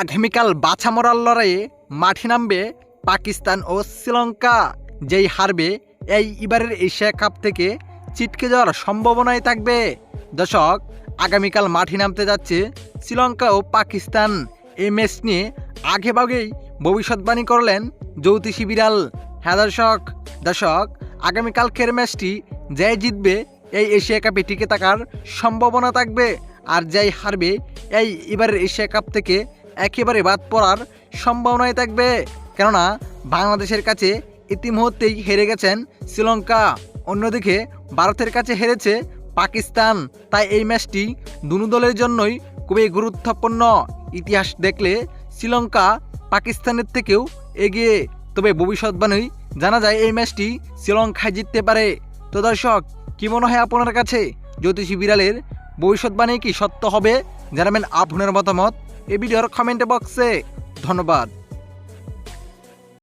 আগামীকাল বাছা মরার লড়াইয়ে মাঠে নামবে পাকিস্তান ও শ্রীলঙ্কা। যেই হারবে, এই এবারের এশিয়া কাপ থেকে ছিটকে যাওয়ার সম্ভাবনাই থাকবে। দর্শক, আগামীকাল মাঠে নামতে যাচ্ছে শ্রীলঙ্কা ও পাকিস্তান। এই ম্যাচ নিয়ে আগেভাগেই ভবিষ্যৎবাণী করলেন জ্যোতিষী বিড়াল। হ্যাঁ দর্শক দর্শক, আগামীকালকের ম্যাচটি যে জিতবে, এই এশিয়া কাপে টিকে থাকার সম্ভাবনা থাকবে। আর যাই হারবে, এই এবারের এশিয়া কাপ থেকে একেবারে বাদ পড়ার সম্ভাবনাই থাকবে। কেননা, বাংলাদেশের কাছে ইতিমধ্যেই হেরে গেছেন শ্রীলঙ্কা। অন্যদিকে, ভারতের কাছে হেরেছে পাকিস্তান। তাই এই ম্যাচটি দুনো দলের জন্যই খুবই গুরুত্বপূর্ণ। ইতিহাস দেখলে শ্রীলঙ্কা পাকিস্তানের থেকেও এগিয়ে। তবে ভবিষ্যৎবাণী জানা যায় এই ম্যাচটি শ্রীলঙ্কায় জিততে পারে। তো দর্শক, কি মনে হয় আপনার কাছে? জ্যোতিষী বিড়ালের ভবিষ্যৎবাণী কি সত্য হবে? জানাবেন আপনার মতামত। এই ভিডিওর কমেন্ট বক্সে ধন্যবাদ।